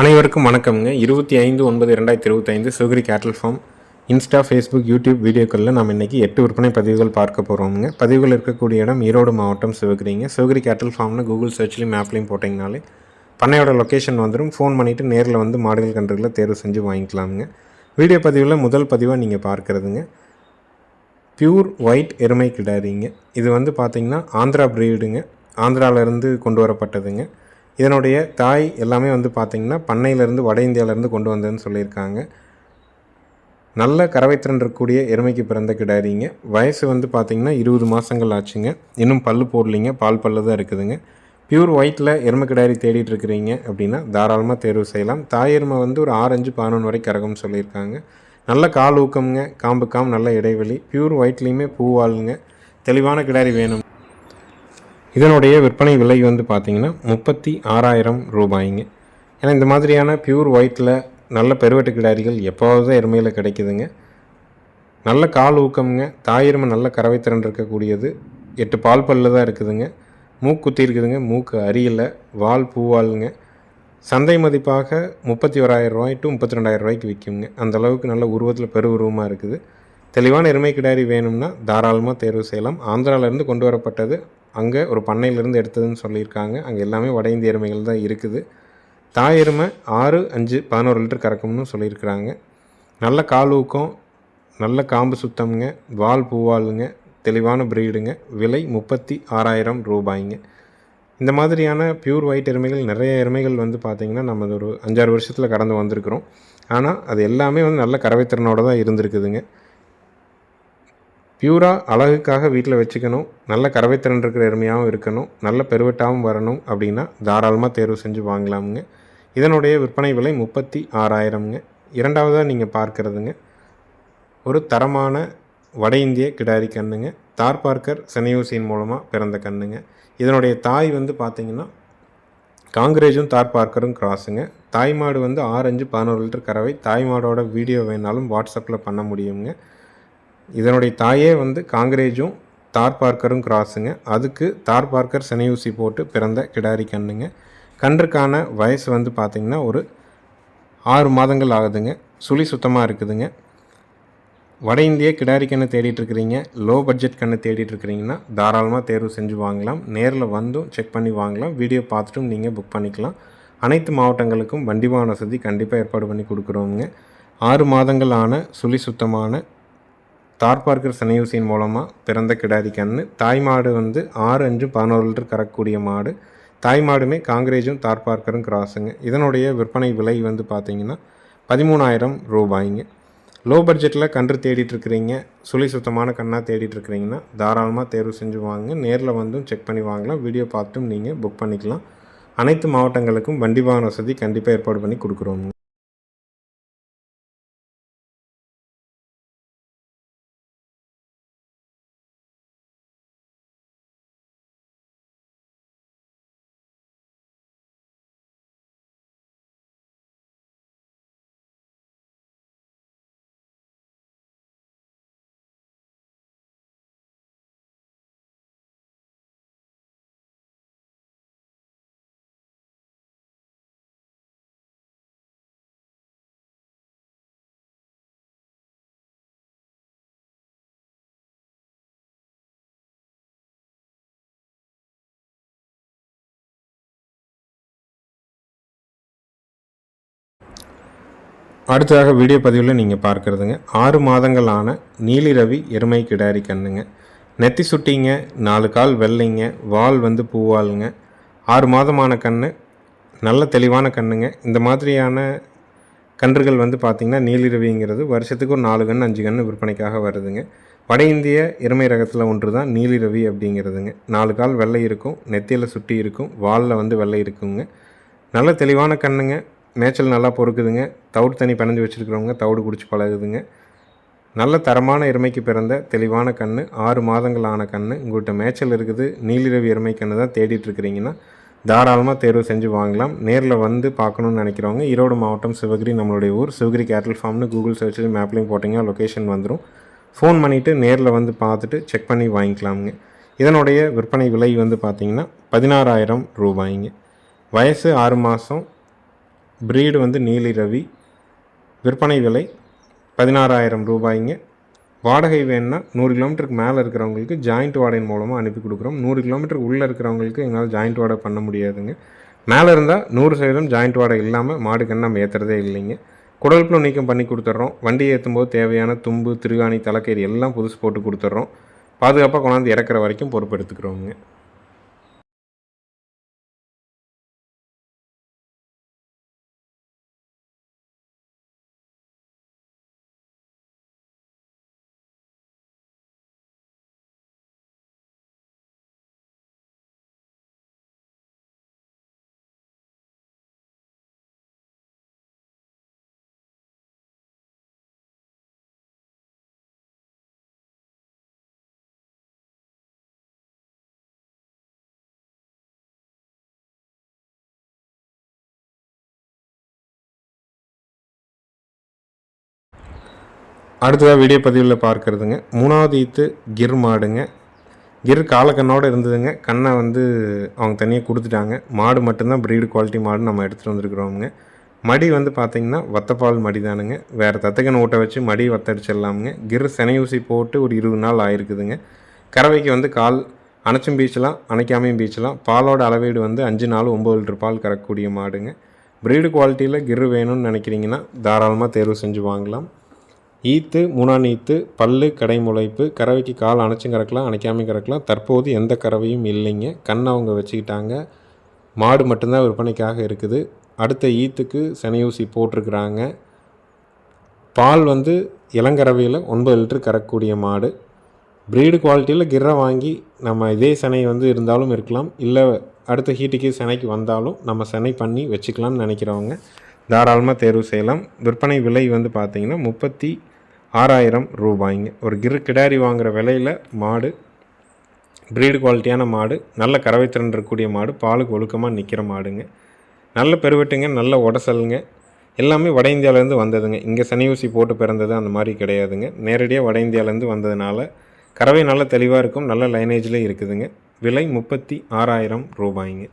அனைவருக்கும் வணக்கம்ங்க. இருபத்தி ஐந்து ஒன்பது ரெண்டாயிரத்தி இருபத்தைந்து சிவகிரி கேட்டல் ஃபார்ம். இன்ஸ்டா ஃபேஸ்புக் யூடியூப் வீடியோக்களில் நம்ம இன்றைக்கி எட்டு விற்பனை பதிவுகள் பார்க்க போகிறோங்க பதிவுகள் இருக்கக்கூடிய இடம் ஈரோடு மாவட்டம் சிவகிரிங்க. சிவகிரி கேட்டல் ஃபார்ம்னு கூகுள் சர்ச்லேயும் மேப்லேயும் போட்டிங்கனாலே பண்ணையோட லொக்கேஷன் வந்துடும் ஃபோன் பண்ணிவிட்டு நேரில் வந்து மாடுகள் கன்றுகளை தேர்வு செஞ்சு வாங்கிக்கலாமுங்க. வீடியோ பதிவில் முதல் பதிவாக நீங்கள் பார்க்குறதுங்க. பியூர் ஒயிட் எருமை கிடாரிங்க. இது வந்து பார்த்திங்கன்னா ஆந்திரா பிரீடுங்க ஆந்திராவிலேருந்து கொண்டு வரப்பட்டதுங்க. இதனுடைய தாய் எல்லாமே வந்து பார்த்திங்கன்னா பண்ணையிலேருந்து வட இந்தியாவிலேருந்து கொண்டு வந்ததுன்னு சொல்லியிருக்காங்க. நல்ல கறவைத்திறன் இருக்கக்கூடிய எருமைக்கு பிறந்த கிடாரிங்க. வயசு வந்து பார்த்திங்கன்னா இருபது மாதங்கள் ஆச்சுங்க. இன்னும் பல்லு போடலிங்க. பால் பல்லு தான் இருக்குதுங்க. பியூர் ஒயிட்டில் எருமை கிடாரி தேடிட்டு இருக்கிறீங்க அப்படின்னா தாராளமாக தேர்வு செய்யலாம். தாய் எருமை வந்து ஒரு ஆரஞ்சு பதினொன்று வரை கறக்கும்னு சொல்லியிருக்காங்க. நல்ல கால் ஊக்கம்ங்க. காம்பு காம் நல்ல இடைவெளி. பியூர் ஒயிட்லேயுமே பூவாளுங்க. தெளிவான கிடாரி வேணும். இதனுடைய விற்பனை விலை வந்து பார்த்திங்கன்னா முப்பத்தி ஆறாயிரம் ரூபாய்ங்க. ஏன்னா இந்த மாதிரியான பியூர் ஒயிட்டில் நல்ல பெருவெட்டு கிடாரிகள் எப்போவாவது எருமையில் கிடைக்குதுங்க. நல்ல கால் ஊக்கம்ங்க. தாயிரமை நல்ல கறவைத்திறன் இருக்கக்கூடியது. எட்டு பால் பல்லு தான் இருக்குதுங்க. மூக்கு குத்தி இருக்குதுங்க. மூக்கு அரியலை வால் பூவாளுங்க சந்தை மதிப்பாக முப்பத்தி ஓராயிரம் ரூபாய் டு முப்பத்தி ரெண்டாயிரம் ரூபாய்க்கு விற்குங்க அந்த அளவுக்கு நல்ல உருவத்தில் பெரு உருவமாக இருக்குது. தெளிவான எருமை கிடாரி வேணும்னா தாராளமாக தேர்வு செய்யலாம். ஆந்திராவிலேருந்து கொண்டு வரப்பட்டது அங்கே ஒரு பண்ணையிலேருந்து எடுத்ததுன்னு சொல்லியிருக்காங்க. அங்கே எல்லாமே வட இந்திய எருமைகள் தான் இருக்குது. தாய் எருமை ஆறு அஞ்சு பதினோரு லிட்டர் கறக்கும்னு சொல்லியிருக்கிறாங்க. நல்ல கால் ஊக்கம் நல்ல காம்பு சுத்தம்ங்க வால் பூவாளுங்க தெளிவான பிரீடுங்க விலை முப்பத்தி ஆறாயிரம் ரூபாய்ங்க. இந்த மாதிரியான பியூர் ஒயிட் எருமைகள் நிறைய எருமைகள் வந்து பார்த்திங்கன்னா நம்ம ஒரு அஞ்சாறு வருஷத்தில் கடந்து வந்திருக்கிறோம். ஆனால் அது எல்லாமே வந்து நல்ல கறவைத்திறனோடு தான் இருந்திருக்குதுங்க. பியூராக அழகுக்காக வீட்டில் வச்சுக்கணும். நல்ல கறவைத்திறன் இருக்கிற எருமையாகவும் இருக்கணும். நல்ல பெருவெட்டாகவும் வரணும் அப்படின்னா தாராளமாக தேர்வு செஞ்சு வாங்கலாமுங்க. இதனுடைய விற்பனை விலை முப்பத்தி ஆறாயிரம்ங்க. இரண்டாவதாக நீங்கள் பார்க்குறதுங்க. ஒரு தரமான வட இந்திய கிடாரி கண்ணுங்க. தார் பார்க்கர் செனையூசியின் மூலமாக பிறந்த கண்ணுங்க. இதனுடைய தாய் வந்து பார்த்திங்கன்னா காங்கிரேஜும் தார் பார்க்கரும் கிராஸுங்க. தாய் மாடு வந்து ஆரஞ்சு பதினோரு லிட்டர் கறவை. தாய் மாடோட வீடியோ வேணாலும் வாட்ஸ்அப்பில் பண்ண முடியுங்க. இதனுடைய தாயே வந்து காங்கிரேஜும் தார் பார்க்கரும் கிராஸுங்க. அதுக்கு தார் பார்க்கர் செனையூசி போட்டு பிறந்த கிடாரி கண்ணுங்க. கன்றுக்கான வயசு வந்து பார்த்திங்கன்னா ஒரு ஆறு மாதங்கள் ஆகுதுங்க. சுழி சுத்தமாக இருக்குதுங்க. வட இந்திய கிடாரி கண்ணை தேடிட்டுருக்கிறீங்க லோ பட்ஜெட் கண்ணை தேடிட்டுருக்கிறீங்கன்னா தாராளமாக தேர்வு செஞ்சு வாங்கலாம். நேரில் வந்தும் செக் பண்ணி வாங்கலாம். வீடியோ பார்த்துட்டும் நீங்கள் புக் பண்ணிக்கலாம். அனைத்து மாவட்டங்களுக்கும் வண்டி வாகன வசதி கண்டிப்பாக ஏற்பாடு பண்ணி கொடுக்குறோங்க ஆறு மாதங்கள் ஆன சுழி சுத்தமான தார்பார்க்கர் சனையூசியின் மூலமாக பிறந்த கிடாரி கன்று தாய் மாடு வந்து ஆறு அஞ்சு பதினோரு லிட்டர் கறக்கூடிய மாடு. தாய் மாடுமே காங்கிரேஜும் தார் பார்க்கரும் கிராஸுங்க. இதனுடைய விற்பனை விலை வந்து பார்த்தீங்கன்னா பதிமூணாயிரம் ரூபாய்ங்க. லோ பட்ஜெட்டில் கன்று தேடிட்டுருக்கிறீங்க. சுழி சுத்தமான கண்ணாக தேடிட்டுருக்கிறீங்கன்னா தாராளமாக தேர்வு செஞ்சு வாங்க. நேரில் வந்தும் செக் பண்ணி வாங்கலாம். வீடியோ பார்த்தும் நீங்கள் புக் பண்ணிக்கலாம். அனைத்து மாவட்டங்களுக்கும் வண்டி வாகன வசதி கண்டிப்பாக ஏற்பாடு பண்ணி கொடுக்குறோங்க அடுத்ததாக வீடியோ பதிவில் நீங்கள் பார்க்குறதுங்க. ஆறு மாதங்களான நீலிரவி எருமை கிடாரி கண்ணுங்க. நெத்தி சுட்டிங்க நாலு கால் வெள்ளைங்க வால் வந்து பூவாளுங்க. ஆறு மாதமான கன்று நல்ல தெளிவான கண்ணுங்க. இந்த மாதிரியான கன்றுகள் வந்து பார்த்திங்கன்னா நீலிரவிங்கிறது வருஷத்துக்கு ஒரு நாலு கன்று அஞ்சு கன்று விற்பனைக்காக வருதுங்க. வட இந்திய எருமை ரகத்தில் ஒன்று தான் நீலிரவி அப்படிங்கிறதுங்க. நாலு கால் வெள்ளை இருக்கும் நெத்தியில் சுட்டி இருக்கும் வாலில் வந்து வெள்ளை இருக்குங்க. நல்ல தெளிவான கண்ணுங்க. மேய்ச்சல் நல்லா பொறுக்குதுங்க. தவிடு தண்ணி பிணைஞ்சு வச்சுருக்கிறவங்க தவிடு குடிச்சு பழகுதுங்க. நல்ல தரமான எருமைக்கு பிறந்த தெளிவான கண் ஆறு மாதங்கள் ஆன கன்று உங்கள்கிட்ட மேய்ச்சல் இருக்குது நீலிரவி எருமை கன்று தான் தேடிட்டுருக்கிறீங்கன்னா தாராளமாக தேர்வு செஞ்சு வாங்கலாம். நேரில் வந்து பார்க்கணுன்னு நினைக்கிறவங்க ஈரோடு மாவட்டம் சிவகிரி நம்மளுடைய ஊர் சிவகிரி கேட்டல் ஃபார்ம்னு கூகுள் சர்ச்சில் மேப்லையும் போட்டிங்கன்னா லொக்கேஷன் வந்துடும் ஃபோன் பண்ணிவிட்டு நேரில் வந்து பார்த்துட்டு செக் பண்ணி வாங்கிக்கலாமுங்க. இதனுடைய விற்பனை விலை வந்து பார்த்திங்கன்னா பதினாறாயிரம் ரூபாய்ங்க. வயசு ஆறு மாதம் ப்ரீடு வந்து நீலி ரவி. விற்பனை விலை பதினாறாயிரம் ரூபாய்ங்க. வாடகை வேணுன்னா நூறு கிலோமீட்டருக்கு மேலே இருக்கிறவங்களுக்கு ஜாயிண்ட் வாடகை மூலமாக அனுப்பி கொடுக்குறோம். நூறு கிலோமீட்டருக்கு உள்ளே இருக்கிறவங்களுக்கு எங்களால் ஜாயிண்ட் வாடகை பண்ண முடியாதுங்க. மேலே இருந்தால் நூறு சதவீதம் ஜாயிண்ட் வாடகை இல்லாமல் மாடு நம்ம ஏற்றுறதே இல்லைங்க. குடல்புழு நீக்கம் பண்ணி கொடுத்துட்றோம். வண்டி ஏற்றும் போது தேவையான தும்பு திருகாணி தலைக்கறி எல்லாம் புதுசு போட்டு கொடுத்துட்றோம். பாதுகாப்பாக கொண்டாந்து இறக்குற வரைக்கும் பொறுப்பெடுத்துக்கிறோங்க அடுத்ததாக வீடியோ பதிவில் பார்க்குறதுங்க. மூணாவது ஈத்து கிர் மாடுங்க. கிர் காலக்கண்ணோடு இருந்ததுங்க. கண்ணை வந்து அவங்க தனியாக கொடுத்துட்டாங்க. மாடு மட்டும்தான் ப்ரீடு குவாலிட்டி மாடு நம்ம எடுத்துகிட்டு வந்திருக்கிறோமுங்க. மடி வந்து பார்த்திங்கன்னா வத்தப்பால் மடி தானுங்க. வேறு தத்தக்கன் ஊட்ட வச்சு மடி வத்தடிச்சிடலாமுங்க. கிர் செனையூசி போட்டு ஒரு இருபது நாள் ஆயிருக்குதுங்க. கறவைக்கு வந்து கால் அணைச்சும் பீச்சலாம் அணைக்காமையும் பீச்சலாம் பாலோட அளவீடு வந்து அஞ்சு நாள் ஒம்பது லிட்டர் பால் கறக்கக்கூடிய மாடுங்க. ப்ரீடு குவாலிட்டியில் கிர் வேணும்னு நினைக்கிறீங்கன்னா தாராளமாக தேர்வு செஞ்சு வாங்கலாம். ஈத்து மூணாம் ஈத்து பல்லு கடை முளைப்பு கறவைக்கு கால் அணைச்சும் கறக்கலாம் அணைக்காமையும் கறக்கலாம். தற்போது எந்த கறவையும் இல்லைங்க. கண் அவங்க வச்சுக்கிட்டாங்க. மாடு மட்டும்தான் விற்பனைக்காக இருக்குது. அடுத்த ஈத்துக்கு சனையூசி போட்டிருக்கிறாங்க. பால் வந்து இளங்கறவையில் ஒன்பது லிட்டர் கறக்கக்கூடிய மாடு. ப்ரீடு குவாலிட்டியில் கிர்ற வாங்கி நம்ம இதே சனை வந்து இருந்தாலும் இருக்கலாம். இல்லை அடுத்த ஹீட்டுக்கு சனைக்கு வந்தாலும் நம்ம சனை பண்ணி வச்சுக்கலாம்னு நினைக்கிறவங்க தாராளமாக தேர்வு செய்யலாம். விற்பனை விலை வந்து பார்த்திங்கன்னா முப்பத்தி ஆறாயிரம் ரூபாய்ங்க. ஒரு கிரு கிடாரி வாங்குகிற விலையில் மாடு ப்ரீடு குவாலிட்டியான மாடு நல்ல கறவைத்திறன் இருக்கக்கூடிய மாடு பாலுக்கு ஒழுக்கமாக நிற்கிற மாடுங்க. நல்ல பெருவெட்டுங்க நல்ல உடசலுங்க. எல்லாமே வட இந்தியாவிலேருந்து வந்ததுங்க. இங்கே சனி ஊசி போட்டு பிறந்தது அந்த மாதிரி கிடையாதுங்க. நேரடியாக வட இந்தியாவிலேருந்து வந்ததுனால கறவை நல்ல தெளிவாக இருக்கும் நல்ல லைனேஜில் இருக்குதுங்க. விலை முப்பத்தி ஆறாயிரம் ரூபாய்ங்க.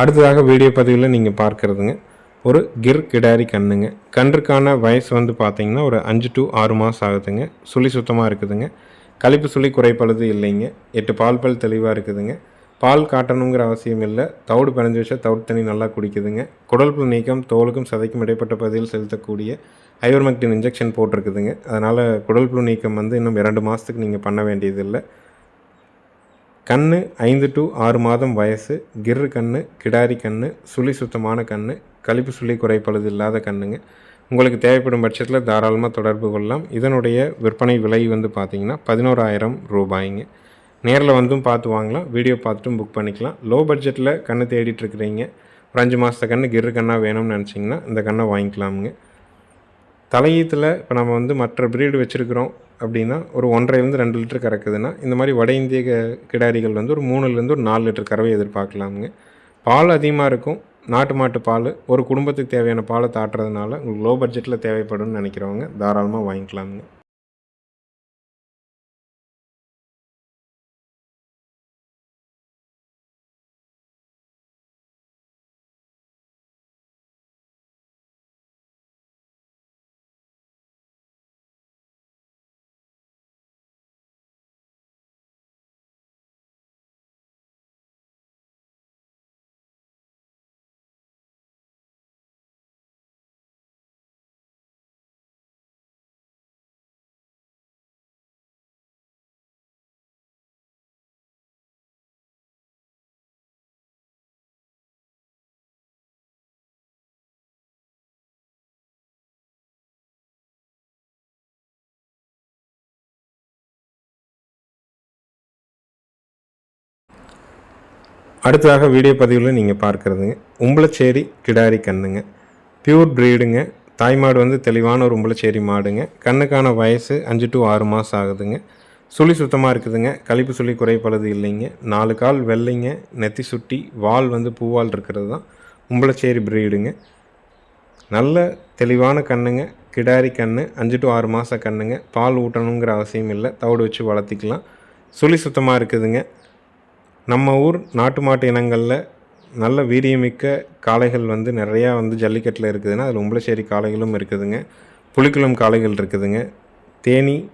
அடுத்ததாக வீடியோ பதிவில் நீங்கள் பார்க்குறதுங்க. ஒரு கிர் கிடாரி கண்ணுங்க. கன்றுக்கான வயசு வந்து பார்த்தீங்கன்னா ஒரு அஞ்சு டு ஆறு மாதம் ஆகுதுங்க. சுழி சுத்தமாக இருக்குதுங்க. கழிப்பு சுழி குறைப்பழுது இல்லைங்க. எட்டு பால் பல் தெளிவாக இருக்குதுங்க. பால் காட்டணுங்கிற அவசியம் இல்லை. தவிடு பிணைஞ்சு வச்சா தவிடு தண்ணி நல்லா குடிக்குதுங்க. குடல் புல் நீக்கம் தோலுக்கும் சதைக்கும் இடைப்பட்ட பகுதியில் செலுத்தக்கூடிய ஐவர்மெக்டின் இன்ஜெக்ஷன் போட்டிருக்குதுங்க. அதனால் குடல் புழு நீக்கம் வந்து இன்னும் இரண்டு மாதத்துக்கு நீங்கள் பண்ண வேண்டியதில்லை. கண் ஐந்து டு ஆறு மாதம் வயசு கிர்ரு கண் கிடாரி கண் சுழி சுத்தமான கண் கழிப்பு சுழி குறைப்பழுது இல்லாத கண்ணுங்க. உங்களுக்கு தேவைப்படும் பட்சத்தில் தாராளமாக தொடர்பு கொள்ளலாம். இதனுடைய விற்பனை விலை வந்து பார்த்திங்கன்னா பதினோராயிரம் ரூபாய்ங்க. நேரில் வந்தும் பார்த்து வாங்கலாம் வீடியோ பார்த்துட்டும் புக் பண்ணிக்கலாம். லோ பட்ஜெட்டில் கண்ணு தேடிட்டுருக்குறீங்க ஒரு அஞ்சு மாதத்த கன்று கிர்ரு கண்ணாக வேணும்னு நினச்சிங்கன்னா இந்த கண்ணை வாங்கிக்கலாமுங்க. தலையீத்தில் இப்போ நம்ம வந்து மற்ற ப்ரீடு வச்சுருக்கிறோம் அப்படின்னா ஒரு ஒன்றரைலேருந்து ரெண்டு லிட்டர் கறக்குதுன்னா இந்த மாதிரி வட இந்திய கிடாரிகள் வந்து ஒரு மூணுலேருந்து ஒரு நாலு லிட்டர் கறவை எதிர்பார்க்கலாமுங்க. பால் அதிகமாக இருக்கும். நாட்டு மாட்டு பால் ஒரு குடும்பத்துக்கு தேவையான பாலை தாட்டுறதுனால உங்களுக்கு லோ பட்ஜெட்டில் தேவைப்படும்னு நினைக்கிறவங்க தாராளமாக வாங்கிக்கலாமுங்க. அடுத்ததாக வீடியோ பதிவில் நீங்கள் பார்க்குறதுங்க உம்பளச்சேரி கிடாரி கண்ணுங்க. பியூர் ப்ரீடுங்க. தாய்மாடு வந்து தெளிவான ஒரு உம்பளச்சேரி மாடுங்க. கண்ணுக்கான வயசு அஞ்சு டு ஆறு மாதம் ஆகுதுங்க. சுழி சுத்தமாக இருக்குதுங்க. கழிப்பு சுழி குறைப்பளது இல்லைங்க. நாலு கால் வெள்ளைங்க நெத்தி சுட்டி வால் வந்து பூவால் இருக்கிறது தான் உம்பளச்சேரி ப்ரீடுங்க. நல்ல தெளிவான கண்ணுங்க. கிடாரி கண்ணு அஞ்சு டு ஆறு மாத கண்ணுங்க. பால் ஊட்டணுங்கிற அவசியம் இல்லை. தவிடு வச்சு வளர்த்திக்கலாம். சுழி சுத்தமாக இருக்குதுங்க. நம்ம ஊர் நாட்டு மாட்டு இனங்களில் நல்ல வீரியமிக்க காளைகள் வந்து நிறையா வந்து ஜல்லிக்கட்டில் இருக்குதுன்னா அதில் உம்பளச்சேரி காளைகளும் இருக்குதுங்க. புலிக்குளம் காளைகள் இருக்குதுங்க. தேனி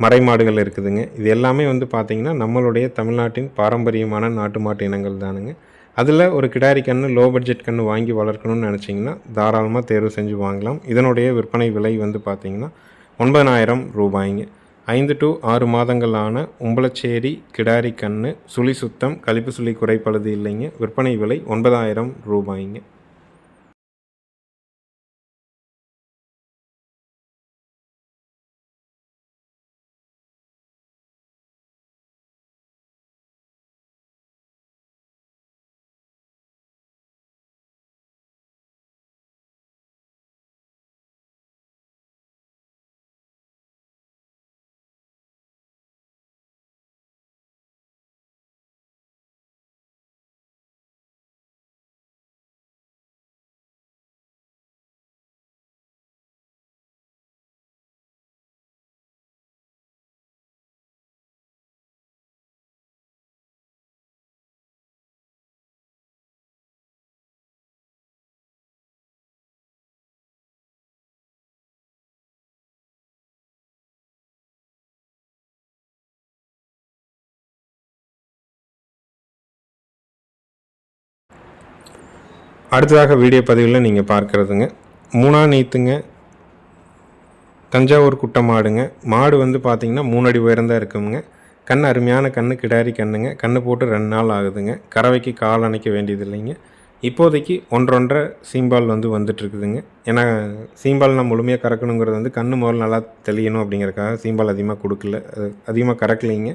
மறைமாடுகள் இருக்குதுங்க. இது எல்லாமே வந்து பார்த்திங்கன்னா நம்மளுடைய தமிழ்நாட்டின் பாரம்பரியமான நாட்டு மாட்டு இனங்கள் தானுங்க. அதில் ஒரு கிடாரி கன்று லோ பட்ஜெட் கன்று வாங்கி வளர்க்கணும்னு நினச்சிங்கன்னா தாராளமாக தேர்வு செஞ்சு வாங்கலாம். இதனுடைய விற்பனை விலை வந்து பார்த்திங்கன்னா ஒன்பதனாயிரம் ரூபாய்ங்க. ஐந்து டு ஆறு மாதங்களான உம்பளச்சேரி கிடாரி கன்று சுழி சுத்தம் கழிப்பு சுழி குறைப்பழுது இல்லைங்க. விற்பனை விலை ஒன்பதாயிரம் ரூபாய்ங்க. அடுத்ததாக வீடியோ பதிவில் நீங்கள் பார்க்குறதுங்க. மூணா நீத்துங்க. தஞ்சாவூர் குட்டை மாடுங்க மாடு வந்து பார்த்திங்கன்னா மூணு அடி இருக்குங்க. கண் அருமையான கண்ணு கிடாரி கண்ணுங்க. கண்ணு போட்டு ரெண்டு நாள் ஆகுதுங்க. கறவைக்கு கால் அணைக்க வேண்டியது இல்லைங்க இப்போதைக்கு ஒன்றொன்றரை சீம்பால் வந்து வந்துட்டுருக்குதுங்க. ஏன்னா சீம்பால் நான் முழுமையாக கறக்கணுங்கிறது வந்து கண் முதல்ல நல்லா தெளியணும் அப்படிங்கிறக்காக சீம்பால் அதிகமாக கொடுக்கல. அதிகமாக கறக்கலைங்க.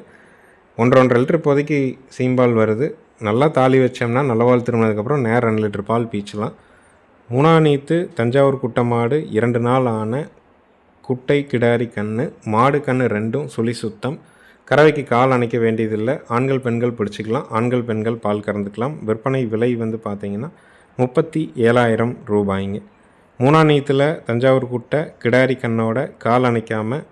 ஒன்றரை லிட்டர் இப்போதைக்கு சீம்பால் வருது. நல்லா தாலி வச்சோம்னா நல்லவாள் பால் திரும்பினதுக்கப்புறம் நேரம் ரெண்டு லிட்டர் பால் பீச்சலாம் மூணாநீத்து தஞ்சாவூர் குட்டை மாடு இரண்டு நாள் ஆன குட்டை கிடாரி கன்று மாடு கன்று ரெண்டும் சுழி சுத்தம். கறவைக்கு கால் அணைக்க வேண்டியதில்லை. ஆண்கள் பெண்கள் பிடிச்சிக்கலாம். ஆண்கள் பெண்கள் பால் கறந்துக்கலாம். விற்பனை விலை வந்து பார்த்திங்கன்னா முப்பத்தி ஏழாயிரம் ரூபாய்ங்க. மூணாநீத்தில் தஞ்சாவூர் குட்டை கிடாரி கண்ணோட கால் அணைக்காமல்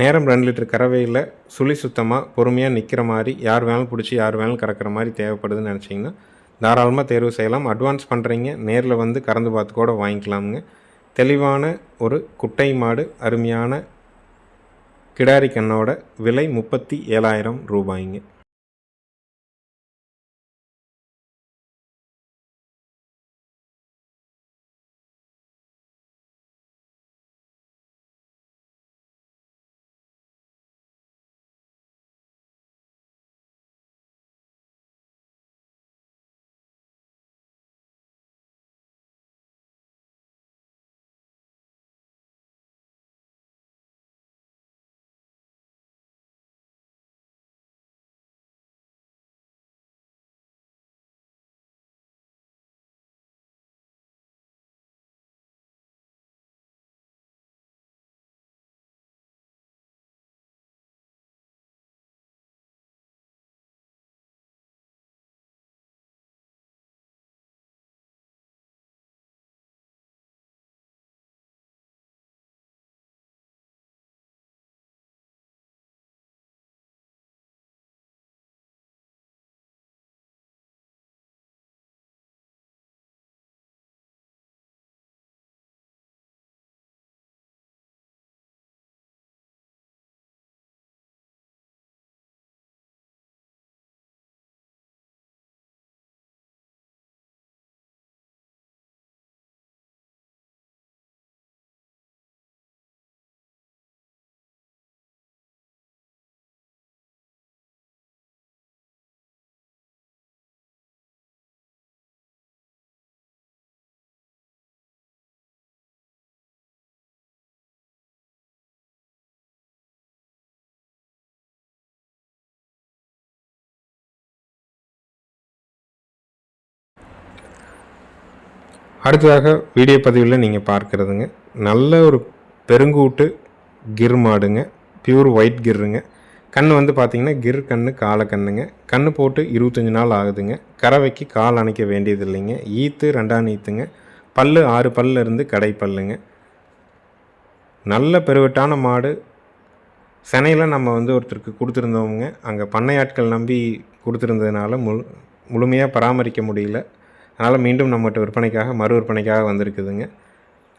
நேரம் ரெண்டு லிட்டர் கறவையில் சுழி சுத்தமாக பொறுமையாக நிற்கிற மாதிரி யார் வேணாலும் பிடிச்சி யார் வேணாலும் கறக்கிற மாதிரி தேவைப்படுதுன்னு நினச்சிங்கன்னா தாராளமாக தேர்வு செய்யலாம். அட்வான்ஸ் பண்ணுறீங்க நேரில் வந்து கறந்து பார்த்து கூட வாங்கிக்கலாமுங்க. தெளிவான ஒரு குட்டை மாடு அருமையான கிடாரி கண்ணோட விலை முப்பத்தி ஏழாயிரம் ரூபாய்ங்க. அடுத்ததாக வீடியோ பதிவில் நீங்கள் பார்க்குறதுங்க. நல்ல ஒரு பெருங்கூட்டு கிர் மாடுங்க. பியூர் ஒயிட் கிர்ருங்க. கண் வந்து பார்த்தீங்கன்னா கிர் கண்ணு காலை கண்ணுங்க. கண் போட்டு இருபத்தஞ்சி நாள் ஆகுதுங்க. கறவைக்கு கால் அணைக்க வேண்டியது இல்லைங்க ஈத்து ரெண்டாம் ஈத்துங்க. பல்லு ஆறு பல்ல இருந்து கடை பல்லுங்க. நல்ல பெருவட்டான மாடு. சென்னையில் நம்ம வந்து ஒருத்தருக்கு கொடுத்துருந்தோங்க அங்கே பண்ணையாட்கள் நம்பி கொடுத்துருந்ததுனால முழு முழுமையாக பராமரிக்க முடியல. அதனால் மீண்டும் நம்மகிட்ட விற்பனைக்காக மறு விற்பனைக்காக வந்திருக்குதுங்க.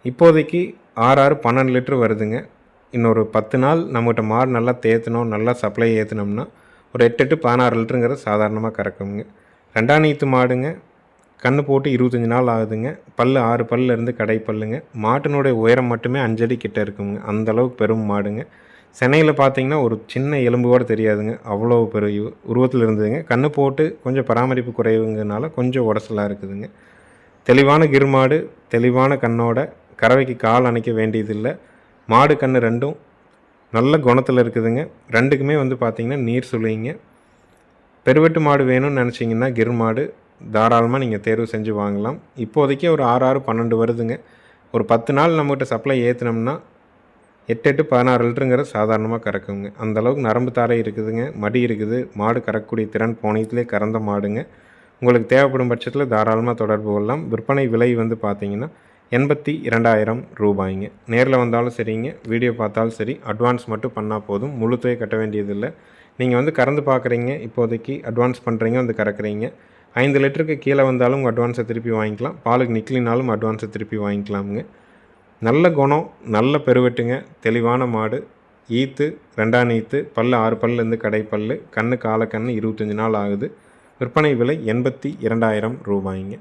இப்போதைக்கு ஆறு ஆறு பன்னெண்டு லிட்டர் வருதுங்க. இன்னொரு பத்து நாள் நம்மகிட்ட மாடு நல்லா தேத்தினோம் நல்லா சப்ளை ஏற்றினோம்னா ஒரு எட்டு எட்டு பதினாறு லிட்டருங்கிறது சாதாரணமாக கறக்குங்க. ரெண்டாம் நீத்து மாடுங்க. கன்று போட்டு இருபத்தஞ்சி நாள் ஆகுதுங்க. பல்லு ஆறு பல்லிருந்து கடை பல்லுங்க மாட்டினுடைய உயரம் மட்டுமே அஞ்சடி கிட்ட இருக்குங்க. அந்த அளவுக்கு பெரும் மாடுங்க. சென்னையில் பார்த்தீங்கன்னா ஒரு சின்ன எலும்பு கூட தெரியாதுங்க. அவ்வளோ பெரிய உருவத்தில் இருந்ததுங்க. கண்ணு போட்டு கொஞ்சம் பராமரிப்பு குறைவுங்கனால கொஞ்சம் உடசலாக இருக்குதுங்க. தெளிவான கிருமாடு தெளிவான கண்ணோட கறவைக்கு கால் அணைக்க வேண்டியதில்லை. மாடு கன்று ரெண்டும் நல்ல குணத்தில் இருக்குதுங்க. ரெண்டுக்குமே வந்து பார்த்திங்கன்னா நீர் சுழிங்க பெருவெட்டு மாடு வேணும்னு நினச்சிங்கன்னா கிர் மாடு தாராளமாக நீங்கள் தேர்வு செஞ்சு வாங்கலாம். இப்போதைக்கு ஒரு ஆறு ஆறு பன்னெண்டு வருதுங்க. ஒரு பத்து நாள் நம்மகிட்ட சப்ளை ஏற்றினோம்னா எட்டு எட்டு பதினாறு லிட்டருங்கிற சாதாரணமாக கறக்குங்க. அந்தளவுக்கு நரம்பு தாரை இருக்குதுங்க. மடி இருக்குது. மாடு கறக்கக்கூடிய திறன் போனயத்துலேயே கறந்த மாடுங்க. உங்களுக்கு தேவைப்படும் பட்சத்தில் தாராளமாக தொடர்பு கொள்ளலாம். விற்பனை விலை வந்து பார்த்தீங்கன்னா எண்பத்தி இரண்டாயிரம் ரூபாய்ங்க. நேரில் வந்தாலும் சரிங்க. வீடியோ பார்த்தாலும் சரி. அட்வான்ஸ் மட்டும் பண்ணால் போதும். முழு கட்ட வேண்டியதில்லை. நீங்கள் வந்து கறந்து பார்க்குறீங்க இப்போதைக்கு அட்வான்ஸ் பண்ணுறீங்க வந்து கறக்குறீங்க. ஐந்து லிட்டருக்கு கீழே வந்தாலும் உங்கள் அட்வான்ஸை திருப்பி வாங்கிக்கலாம். பாலுக்கு நிக்கலினாலும் அட்வான்ஸை திருப்பி வாங்கிக்கலாமுங்க. நல்ல குணம் நல்ல பெருவெட்டுங்க தெளிவான மாடு ஈத்து ரெண்டாம் ஈத்து பல்லு ஆறு பல்லேருந்து கடைப்பல் கண்ணு காலை கண்ணு இருபத்தஞ்சி நாள் ஆகுது. விற்பனை விலை எண்பத்தி இரண்டாயிரம் ரூபாய்ங்க.